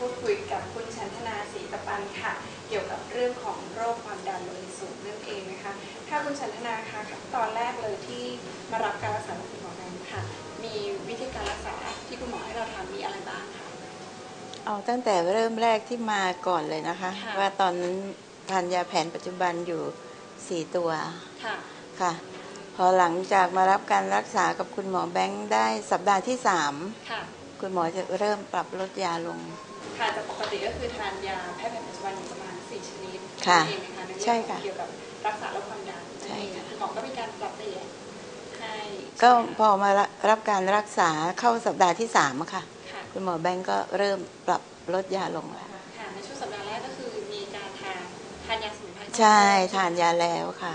กับคุณชันธนาศรีตะปันค่ะ เกี่ยวกับเรื่องของโรคความดันโลหิตสูงนั่นเองนะคะ ถ้าคุณชันธนาคะตอนแรกเลยที่มารับการรักษากับคุณหมอแบงค์ค่ะ มีวิธีการรักษาที่คุณหมอให้เราทำมีอะไรบ้างคะเอาตั้งแต่เริ่มแรกที่มาก่อนเลยนะคะค่ะว่าตอนนั้นทานยาแผนปัจจุบันอยู่สี่ตัวค่ะค่ะ พอหลังจากมารับการรักษากับคุณหมอแบงค์ได้สัปดาห์ที่สามค่ะคุณหมอจะเริ่มปรับลดยาลง ค่ะจากปกติก็คือทานยาแพทย์แผนปัจจุบันอยู่ประมาณ 4 ชนิดค่ะนั่นเองนะคะในใช่เรื่องขอค่ะงเกี่ยวกับรักษาโรคความดันใช่ค่ะคุณหมอก็มีการปรับเปลี่ยนให้ก็ใช่ไหมพอมารับการรักษาเข้าสัปดาห์ที่สามอะค่ะค่ะ คุณหมอแบงค์ก็เริ่มปรับลดยาลงแล้วค่ะในช่วงสัปดาห์แรกก็คือมีการทานทานยาสมุนไพรใช่ทานยาแล้วค่ะ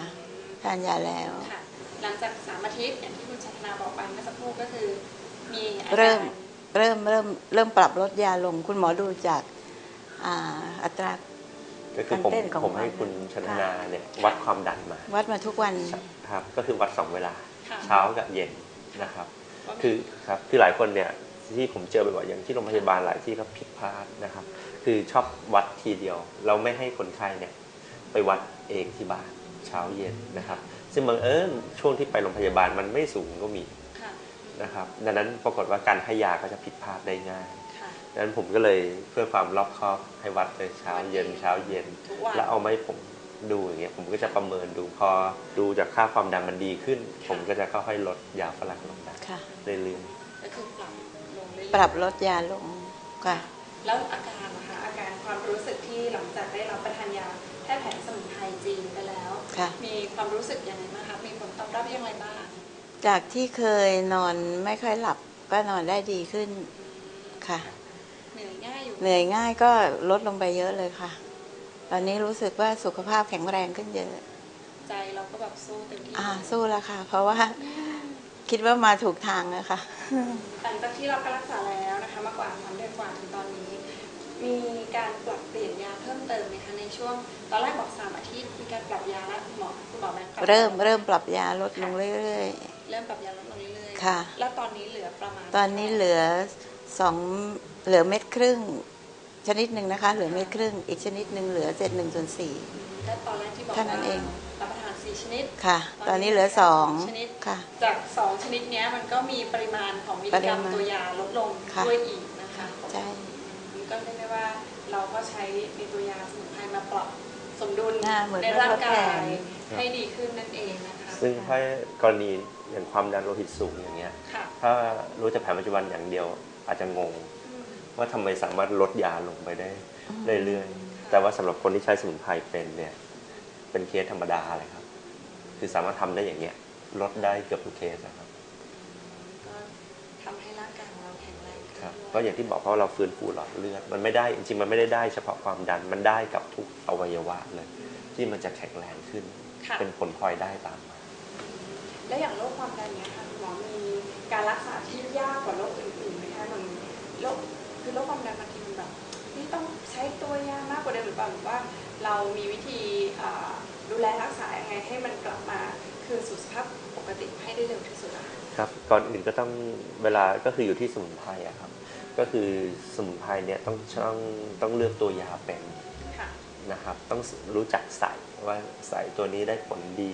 ทานยาแล้วค่ะ หลังจากสามอาทิตย์อย่างที่คุณชันธนาบอกไปเมื่อสักครู่ก็คือ มีอาการเริ่ม เริ่มเริ่มเริ่มปรับลดยาลง คุณหมอดูจากอ่าอัตราก็คือผมการเต้นของผมให้ความดันคุณชนนาเนี่ยวัดความดันมา วัดมาทุกวันครับ ก็คือวัดสองเวลาค่ะเช้ากับเย็นนะครับว่ามีคือครับคือหลายคนเนี่ยที่ผมเจอบ่อยๆอย่างที่โรงพยาบาลหลายที่เขาผิดพลาดนะครับ คือชอบวัดทีเดียว เราไม่ให้คนไข้เนี่ยไปวัดเองที่บ้านเช้าเย็นนะครับ ซึ่งบังเอิญช่วงที่ไปโรงพยาบาลมันไม่สูงก็มีค่ะ นะครับดังนั้นปรากฏว่าการให้ยาก็จะผิดพลาดได้ง่ายค่ะดังนั้นผมก็เลยเพื่อความรอบคอบให้วัดเลยเช้าเย็นเช้าเย็นทุกวันแล้วเอาไหมาให้ผมดูอย่างเงี้ยผมก็จะประเมินดูพอดูจากค่าความดันมันดีขึ้น ผมก็จะค่อยๆลดยาฝรั่งลงได้ค่ะเรื่อยก็คือปรับลงเรื่อยๆปรับลดยาลงค่ะแล้วอาการนะคะอาการความรู้สึกที่หลังจากได้รับประทานยาแพทย์แผนสมุนไพรจีนไปแล้วค่ะมีความรู้สึกยังไงบ้างคะมีผลตอบรับอย่างไรบ้าง จากที่เคยนอนไม่ค่อยหลับก็นอนได้ดีขึ้นค่ะ เหนื่อยง่ายอยู่ เหนื่อยง่ายก็ลดลงไปเยอะเลยค่ะ ตอนนี้รู้สึกว่าสุขภาพแข็งแรงขึ้นเยอะ ใจเราก็แบบสู้เต็มที่อ่าสู้แล้วค่ะ เพราะว่าคิดว่ามาถูกทางแล้วค่ะหลังจากที่เราก็รักษาแล้วนะคะ มากกว่าสามเดือนกว่าถึงตอนนี้ มีการปรับเปลี่ยนยาเพิ่มเติมไหมคะในช่วง ตอนแรกบอกสามอาทิตย์มีการปรับยาแล้วคุณหมอคุณหมอแบงค์ปบเริ่มเริ่มปรับยาลดลงเรื่อย เริ่มปรับยาลดลงเรื่อยๆค่ะ แล้วตอนนี้เหลือประมาณๆตอนนี้เหลือสองเหลือเม็ดครึ่ง ชนิดหนึ่งนะคะ เหลือเม็ดครึ่ง อีกชนิดหนึ่งเหลือเจ็ดหนึ่งส่วนสี่และตอนแรกที่บอกเท่านั้นว่าเองรับประทานสี่ชนิดค่ะ ตอนนี้เหลือสองชนิดค่ะ จากสองชนิดเนี้ยมันก็มีปริมาณของมิลลิกรัมปริมาณตัวยาลดลงค่ะด้วยอีกนะคะใช่มันก็เรียกได้ว่าเราก็ใช้ในตัวยาสมุนไพรมาปรับสมดุลหน้าเหมือนในว่าร่างทดแทกายนให้ดีขึ้นนั่นเองนะคะๆซึ่งถ้ากรณีอย่างความดันโลหิตสูงอย่างเงี้ย ค่ะ ถ้ารู้จากแผนปัจจุบันอย่างเดียว อาจจะงงอืมว่าทำไมสามารถลดยาลงไปได้เรื่อยๆ แต่ว่าสำหรับคนที่ใช้สมุนไพรเป็นเนี่ย เป็นเคสธรรมดาเลยครับ คือสามารถทำได้อย่างเงี้ย ลดได้เกือบทุกเคสนะครับ ก็ทำให้ร่างกายของเราแข็งแรงขึ้นครับด้วยก็อย่างที่บอกเพราะเราฟื้นฟูหลอดเลือด มันไม่ได้จริงๆมันไม่ได้ได้เฉพาะความดันมันได้กับทุกอวัยวะเลย ที่มันจะแข็งแรงขึ้น ค่ะ เป็นผลพลอยได้ตามมา แล้วอย่างโรคความดันเนี้ยค่ะคุณหมอมีการรักษาที่ยากกว่าโรคอื่นๆไหมคะมันโรคคือโรคความดันบางทีมันแบบนี่ต้องใช้ตัวยามากกว่าเดิมหรือเปล่าหรือว่า เรามีวิธีอ่าดูแลรักษายังไงให้มันกลับมาคืนสู่สภาพปกติให้ได้เร็วที่สุดอะคะครับก่อนอื่นก็ต้องเวลาก็คืออยู่ที่สมุนไพรอะครับ ก็คือสมุนไพรเนี่ยต้องต้องต้องเลือกตัวยาเป็นค่ะนะครับ ต้องรู้จักใส่ว่าใส่ตัวนี้ได้ผลดี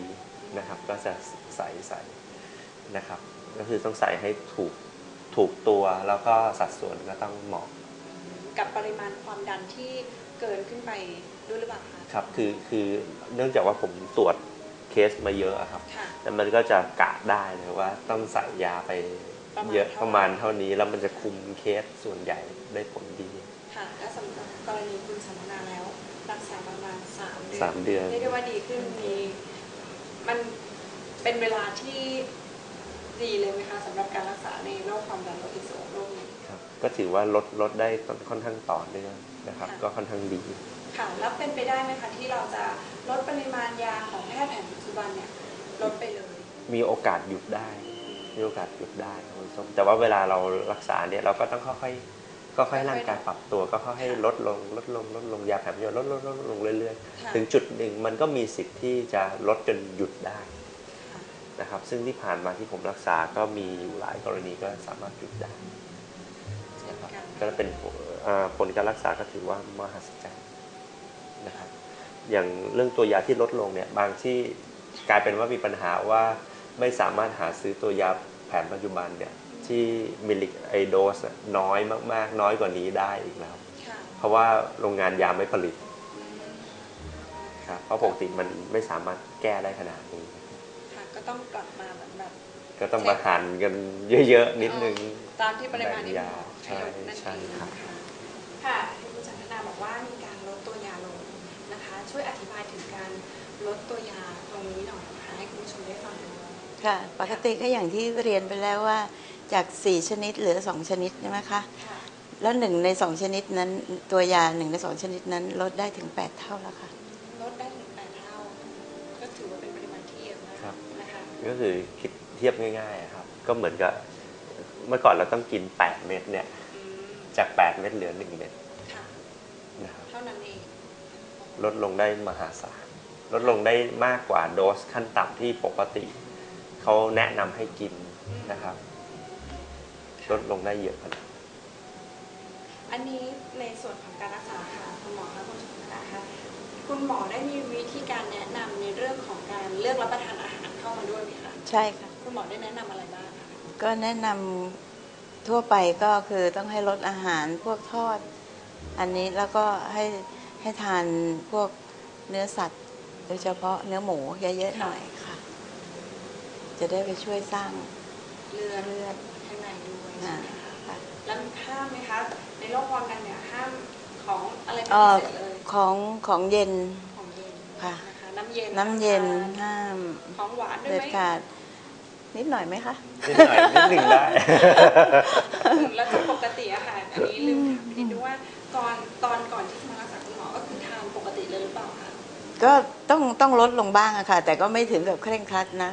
นะครับ ก็จะใส่ใส่นะครับ ก็คือต้องใส่ให้ถูกถูกตัวแล้วก็สัดส่วนก็ต้องเหมาะ กับปริมาณความดันที่เกินขึ้นไปด้วยหรือเปล่าคะครับคือคือเนื่องจากว่าผมตรวจเคสมาเยอะอะครับค่ะ แล้วมันก็จะกะได้เลยว่าต้องใส่ยาไปเยอะปประระมามาณณเท่า เท่านี้แล้วมันจะคุมเคสส่วนใหญ่ได้ผลดี ค่ะ และสำหรับกรณีคุณสันทนาแล้ว รักษาประมาณสามเดือนสามเดือน เรียกได้ว่าดีขึ้นมี มันเป็นเวลาที่ดีเลยไหมคะสำหรับการรักษาในโรคความดันโลหิตสูงโรคนี้ครับก็ถือว่าลดลดได้ค่อนข้างต่อเนื่องนะครับค่ะก็ค่อนข้างดีค่ะแล้วเป็นไปได้ไหมคะที่เราจะลดปริมาณยาของแพทย์แผนปัจจุบันเนี่ยลดไปเลย มีโอกาสหยุดได้มีโอกาสหยุดได้ครับคุณส้มแต่ว่าเวลาเรารักษาเนี่ยเราก็ต้องค่อยๆ ค่อยๆร่างกายปรับตัว ก็ค่อยๆลดลงลดลงลดลงยาแผนปัจจุบันลดลดลดลงเรื่อยค่ะๆถึงจุดหนึ่งมันก็มีสิทธิ์ที่จะลดจนหยุดได้ค่ะนะครับ ซึ่งที่ผ่านมาที่ผมรักษาก็มีหลายกรณีก็สามารถหยุดได้เช่นกันก็เป็นเอ่อผลการรักษาก็ถือว่ามหัศจรรย์นะครับ อย่างเรื่องตัวยาที่ลดลงเนี่ยบางที่กลายเป็นว่ามีปัญหาว่าไม่สามารถหาซื้อตัวยาแผนปัจจุบันเนี่ย ที่มิลลิไอโดสน่ะน้อยมาก ๆ น้อยกว่านี้ได้อีกแล้วค่ะเพราะว่าโรงงานยาไม่ผลิตครับเพราะปกติมันไม่สามารถแก้ได้ขนาดนี้ค่ะก็ต้องกลับมาเหมือนแบบก็ต้องมาหันกันเยอะ ๆ นิดนึง ตามที่ปริมาณที่หมอใช่ให้ลดนั่นใช่เองครับค่ะค่ะที่คุณจันทนาบอกว่ามีการลดตัวยาลงนะคะ ช่วยอธิบายถึงการลดตัวยาตรงนี้หน่อยนะคะให้คุณผู้ชมได้ฟังด้วยค่ะปกติก็อย่างที่เรียนไปแล้วว่า จาก 4 ชนิดเหลือ 2 ชนิดใช่ไหมคะค่ะแล้วหนึ่งใน2ชนิดนั้น ตัวยาหนึ่งใน2ชนิดนั้น ลดได้ถึง 8 เท่าแล้วค่ะ ลดได้ถึงแปดเท่า ก็ถือว่าเป็นปริมาณที่เยอะมากครับนะคะก็คือคิดเทียบง่ายๆอะครับ ก็เหมือนกับเมื่อก่อนเราต้องกิน 8 เม็ดเนี่ยอืมจาก 8 เม็ดเหลือ 1 เม็ดค่ะนะครับเท่านั้นเองลดลงได้มหาศาลลดลงได้มากกว่าโดสขั้นต่ำที่ปกติเขาแนะนำให้กินนะครับ ลดลงได้เยอะขนาดนั้นอันนี้ในส่วนของการรักษาค่ะคุณหมอคะคุณชนนะคะคุณหมอได้มีวิธีการแนะนำในเรื่องของการเลือกรับประทานอาหารเข้ามาด้วยไหมคะใช่ค่ะคุณหมอได้แนะนำอะไรบ้างคะก็แนะนำทั่วไปก็คือต้องให้ลดอาหารพวกทอด อันนี้แล้วก็ให้ให้ทานพวกเนื้อสัตว์ โดยเฉพาะเนื้อหมูเยอะๆหน่อยค่ะ จะได้ไปช่วยสร้างเลือด แล้วห้ามไหมคะ ในโรคความดันเนี่ยห้ามของอะไรเป็นเอ่พิอเศษเลยของของเย็นของเย็นค่ะนะคะน้ำเย็นน้ำเย็นห้ามห้ามทานของหวานด้วยเด็ดไหมขาดนิดหน่อยไหมคะนิดหน่อยนิดหนึ่งได้ แล้วจากปกติอะค่ะอันนี้ลืมถามนิดนึงว่าก่อนตอนก่อนที่จะมารักษาคุณหมอก็คือทานปกติเลยหรือเปล่าคะก็ต้องต้องลดลงบ้างอะค่ะ แต่ก็ไม่ถึงกับเคร่งครัดนะ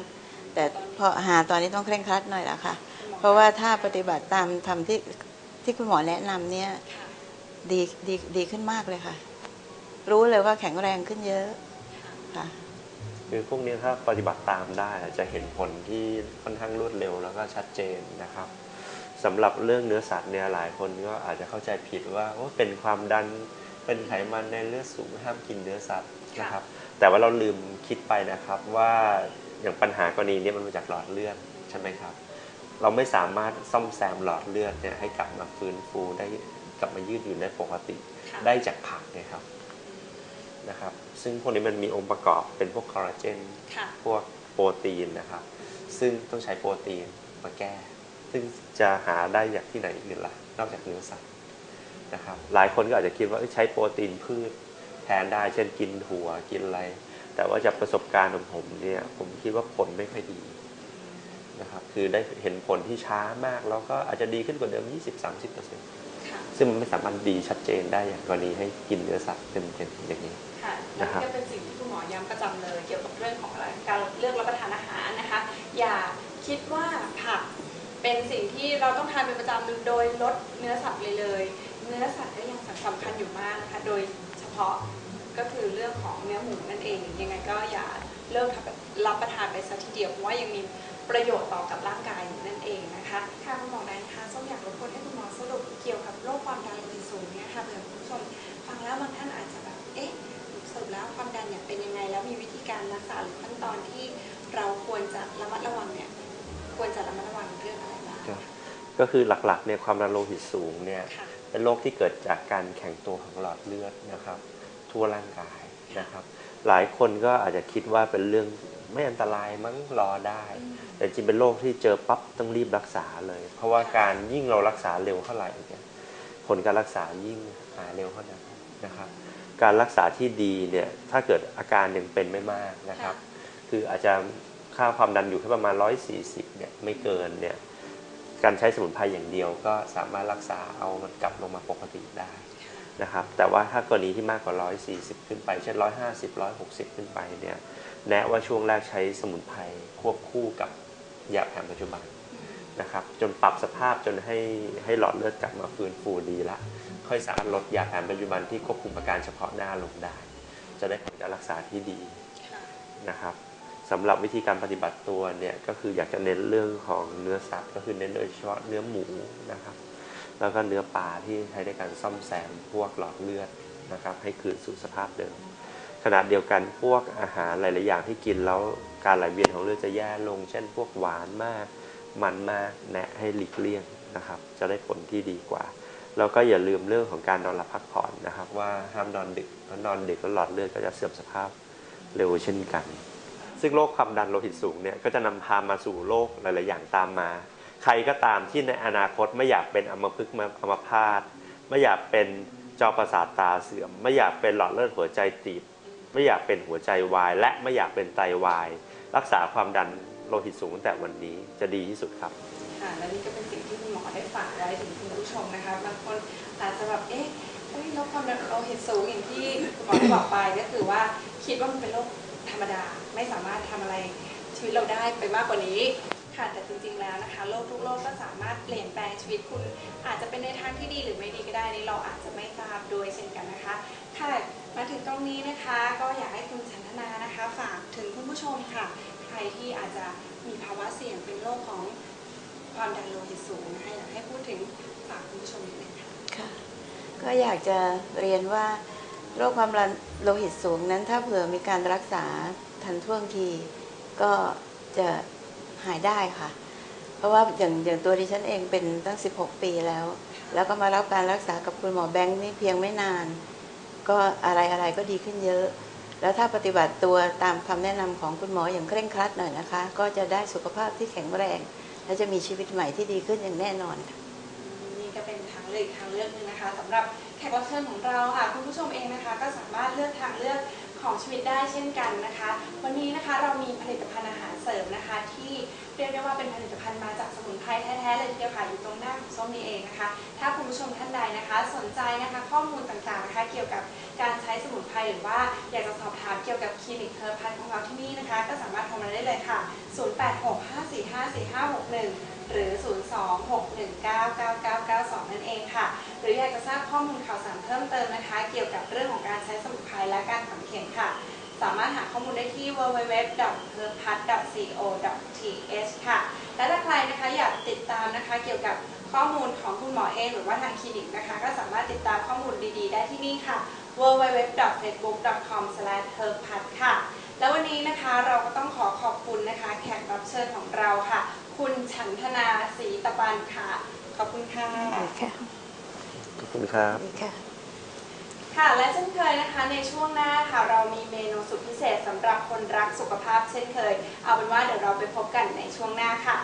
แต่พอหาตอนนี้ต้องเคร่งครัดหน่อยละค่ะ เพราะว่าถ้าปฏิบัติตามทำที่ที่คุณหมอแนะนำเนี่ยดีดีดีขึ้นมากเลยค่ะ รู้เลยว่าแข็งแรงขึ้นเยอะค่ะคือพวกนี้ถ้าปฏิบัติตามได้จะเห็นผลที่ค่อนข้างรวดเร็วแล้วก็ชัดเจนนะครับสำหรับเรื่องเนื้อสัตว์เนี่ยหลายคนก็อาจจะเข้าใจผิดว่าเป็นความดันเป็นไขมันในเลือดสูงห้ามกินเนื้อสัตว์นะครับ แต่ว่าเราลืมคิดไปนะครับว่า อย่างปัญหากรณีเนี้มันมาจากหลอดเลือดใช่ไหมครับ เราไม่สามารถซ่อมแซมหลอดเลือดเนี่ยให้กลับมาฟื้นฟูได้กลับมายืดหยุ่นได้ปกติค่ะได้จากผักเนี่ยครับนะครับ ซึ่งพวกนี้มันมีองค์ประกอบเป็นพวกคอลลาเจนค่ะพวกโปรตีนนะครับ ซึ่งต้องใช้โปรตีนมาแก้ ซึ่งจะหาได้จากที่ไหนอื่นล่ะ นอกจากเนื้อสัตว์นะครับ หลายคนก็อาจจะคิดว่าเอ้ยใช้โปรตีนพืชแทนได้ เช่นกินถั่วกินอะไร แต่ว่าจากประสบการณ์ของผมเนี่ย ผมคิดว่าผลไม่ค่อยดีนะครับ คือได้เห็นผลที่ช้ามาก แล้วก็อาจจะดีขึ้นกว่าเดิม 20-30%ค่ะซึ่งมันไม่สามารถดีชัดเจนได้อย่างกรณีให้กินเนื้อสัตว์เต็มๆอย่างนี้ค่ะนะนั่นครับก็เป็นสิ่งที่คุณหมอย้ำประจำเลย เกี่ยวกับเรื่องของการเลือกรับประทานอาหารนะคะ อย่าคิดว่าผักเป็นสิ่งที่เราต้องทานเป็นประจำโดยลดเนื้อสัตว์เลยเลย เนื้อสัตว์ก็ยังสำคัญอยู่มากนะคะ โดยเฉพาะ ก็คือเรื่องของเนื้อหมูนั่นเอง ยังไงก็อย่าเลิกรับประทานไปซะทีเดียวเพราะว่ายังมีประโยชน์ต่อกับร่างกายอยู่นั่นเองนะคะค่ะคุณหมอแดนคะส้มอยากรบกวนให้คุณหมอสรุปเกี่ยวกับโรคความดันโลหิตสูงเนี่ยค่ะเผื่อคุณผู้ชมฟังแล้วบางท่านอาจจะแบบเอ๊ะสรุปแล้วความดันเนี่ยเป็นยังไงแล้วมีวิธีการรักษาหรือขั้นตอนที่เราควรจะระมัดระวังเนี่ยควรจะระมัดระวังเรื่องอะไรบ้างก็คือหลักๆเนี่ยความดันโลหิตสูงเนี่ยเป็นโรคที่เกิดจากการแข็งตัวของหลอดเลือดนะครับ ทั่วร่างกายนะครับ หลายคนก็อาจจะคิดว่าเป็นเรื่องไม่อันตรายมั้งรอได้ แต่จริงเป็นโรคที่เจอปั๊บต้องรีบรักษาเลย เพราะว่าการยิ่งเรารักษาเร็วเท่าไหร่เนี่ยผลการรักษายิ่งหายเร็วเท่านั้นนะครับ การรักษาที่ดีเนี่ยถ้าเกิดอาการยังเป็นไม่มากนะครับ คืออาจจะค่าความดันอยู่แค่ประมาณ 140เนี่ยไม่เกินเนี่ยการใช้สมุนไพรอย่างเดียวก็สามารถรักษาเอามันกลับลงมาปกติได้ นะครับ แต่ว่าถ้ากรณีที่มากกว่า 140 ขึ้นไป เช่น 150 160 ขึ้นไปเนี่ย แนะว่าช่วงแรกใช้สมุนไพรควบคู่กับยาแผนปัจจุบันนะครับ จนปรับสภาพจนให้ให้หลอดเลือดกลับมาฟื้นฟูดีละ ค่อยสามารถลดยาแผนปัจจุบันที่ควบคุมอาการเฉพาะหน้าลงได้ จะได้ผลการรักษาที่ดีนะครับสำหรับวิธีการปฏิบัติตัวเนี่ยก็คืออยากจะเน้นเรื่องของเนื้อสัตว์ก็คือเน้นโดยเฉพาะเนื้อหมูนะครับ แล้วก็เนื้อปลาที่ใช้ในการซ่อมแซมพวกหลอดเลือดนะครับ ให้คืนสู่สภาพเดิมขณะเดียวกันพวกอาหารหลาย ๆ อย่างที่กินแล้วการไหลเวียนของเลือดจะแย่ลง เช่น พวกหวานมากมันมากแนะให้หลีกเลี่ยงนะครับ จะได้ผลที่ดีกว่า แล้วก็อย่าลืมเรื่องของการนอนหลับพักผ่อนนะครับ ว่าห้ามนอนดึกเพราะนอนดึกแล้วหลอดเลือดก็จะเสื่อมสภาพเร็วเช่นกัน ซึ่งโรคความดันโลหิตสูงเนี่ยก็จะนำพามาสู่โรคหลาย ๆ อย่างตามมา ใครก็ตามที่ในอนาคตไม่อยากเป็นอัมพฤกษ์อัมพาตไม่อยากเป็นจอประสาทตาเสื่อม ไม่อยากเป็นหลอดเลือดหัวใจตีบ ไม่อยากเป็นหัวใจวาย และไม่อยากเป็นไตวาย รักษาความดันโลหิตสูงตั้งแต่วันนี้จะดีที่สุดครับค่ะและนี่ก็เป็นสิ่งที่คุณหมอได้ฝากไว้ถึงคุณผู้ชมนะคะบางคนอาจจะแบบเอ๊ะเอ้ยโรคความดันโลหิตสูงอย่างที่คุณหมอได้บอกไปก็คือว่าคิดว่ามันเป็นโรคธรรมดาไม่สามารถทำอะไรชีวิตเราได้ไปมากกว่านี้ ค่ะแต่จริงๆแล้วนะคะโรคทุกโรคก็สามารถเปลี่ยนแปลงชีวิตคุณ อาจจะเป็นในทางที่ดีหรือไม่ดีก็ได้นี่เราอาจจะไม่ทราบด้วยเช่นกันนะคะ ค่ะมาถึงตรงนี้นะคะ ก็อยากให้คุณชันธนานะคะ ฝากถึงคุณผู้ชมค่ะ ใครที่อาจจะมีภาวะเสี่ยงเป็นโรคของความดันโลหิตสูงนะคะอยากให้พูดถึงฝากคุณผู้ชมนิดนึงค่ะค่ะก็อยากจะเรียนว่าโรคความดันโลหิตสูงนั้นถ้าเผื่อมีการรักษาทันท่วงทีก็จะ หายได้ค่ะ เพราะว่าอย่างอย่างตัวดิฉันเองเป็นตั้ง 16 ปีแล้ว แล้วก็มารับการรักษากับคุณหมอแบงค์นี่เพียงไม่นาน ก็อะไรอะไรก็ดีขึ้นเยอะ แล้วถ้าปฏิบัติตัวตามคำแนะนำของคุณหมออย่างเคร่งครัดหน่อยนะคะ ก็จะได้สุขภาพที่แข็งแรง และจะมีชีวิตใหม่ที่ดีขึ้นอย่างแน่นอนค่ะนี่ก็เป็นทางเลือกอีกทางเลือกหนึงนะคะสำหรับแขกรับเชิญของเราค่ะ คุณผู้ชมเองนะคะ ก็สามารถเลือกทางเลือก ของชีวิตได้เช่นกันนะคะ วันนี้นะคะเรามีผลิตภัณฑ์อาหารเสริมนะคะ ที่เรียกได้ว่าเป็นผลิตภัณฑ์มาจากสมุนไพรแท้ๆเลยทีเดียวค่ะอยู่ตรงหน้าของส้มนี่เองนะคะ ถ้าคุณผู้ชมท่านใดนะคะ สนใจนะคะข้อมูลต่างๆนะคะเกี่ยวกับการใช้สมุนไพรหรือว่าอยากจะสอบถามเกี่ยวกับคลินิกเทอร์พันของเราที่นี่นะคะ ก็สามารถโทรมาได้เลยค่ะ 0865454561 หรือ 026199992 นั่นเองค่ะ หรืออยากจะทราบข้อมูลข่าวสารเพิ่มเติมนะคะ เกี่ยวกับเรื่องของการใช้สมุนไพรและการามารถหาข้อมูลได้ที่ www.herpat.co.th ค่ะ และถ้าใครนะคะอยากติดตามนะคะเกี่ยวกับข้อมูลของคุณหมอเองหรือว่าทางคลินิกนะคะ ก็สามารถติดตามข้อมูลดีๆ ได้ที่นี่ค่ะ www.facebook.com/herpat ค่ะ แล้ววันนี้นะคะเราก็ต้องขอขอบคุณนะคะแขกรับเชิญของเราค่ะ คุณฉันธนาศรีตะปันค่ะ ขอบคุณค่ะค่ะขอบคุณครับค่ะ ค่ะและเช่นเคยนะคะในช่วงหน้าค่ะเรามีเมนูสุดพิเศษสำหรับคนรักสุขภาพเช่นเคย เอาเป็นว่าเดี๋ยวเราไปพบกันในช่วงหน้าค่ะ